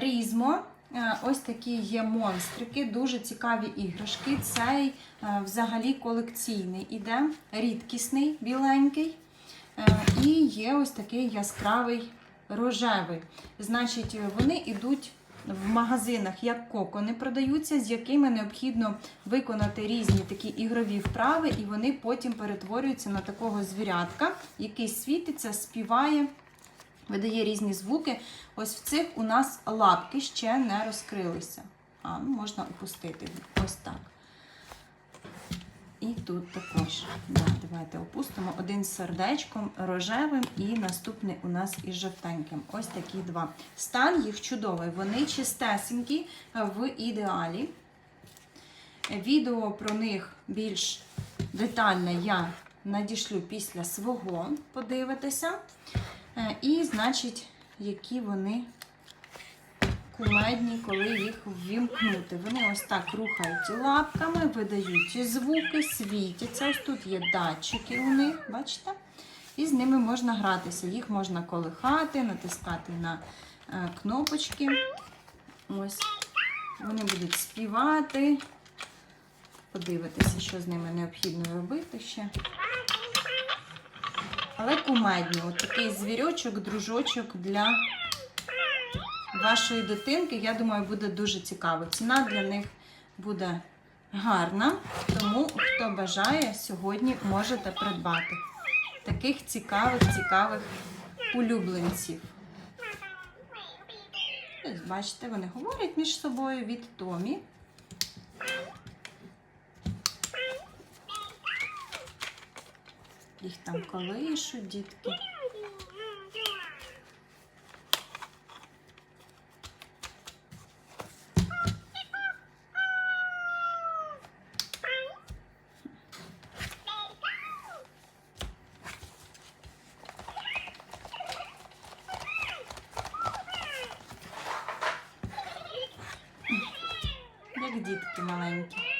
Різмо. Е, Ось такі є монстрики, дуже цікаві іграшки. Цей е, взагалі колекційний іде, рідкісний, біленький. Е, І є ось такий яскравий рожевий. Значить, вони йдуть в магазинах як кокони продаються, з якими необхідно виконати різні такі ігрові вправи, і вони потім перетворюються на такого звірятка, який світиться, співає, видає різні звуки. Ось в цих у нас лапки ще не розкрилися. А, ну, можна опустити. Ось так. І тут також. Да, давайте опустимо один з сердечком рожевим і наступний у нас із жовтеньким. Ось такі два. Стан їх чудовий. Вони чистесенькі в ідеалі. Відео про них більш детальне я надішлю після свого, подивитися. Е, І, значить, які вони кумедні, коли їх ввімкнути. Вони ось так рухають лапками, видають звуки, світяться. Ось тут є датчики у них, бачите? І з ними можна гратися. Їх можна колихати, натискати на е, кнопочки. Ось. Вони будуть співати. Подивитися, що з ними необхідно робити ще. Але кумедні. От такий звірочок, дружочок для вашої дитинки, я думаю, буде дуже цікаво. Ціна для них буде гарна, тому хто бажає, сьогодні можете придбати таких цікавих, цікавих улюбленців. Бачите, вони говорять між собою від Томі. Їх там колишуть, дітки. Як дітки маленькі.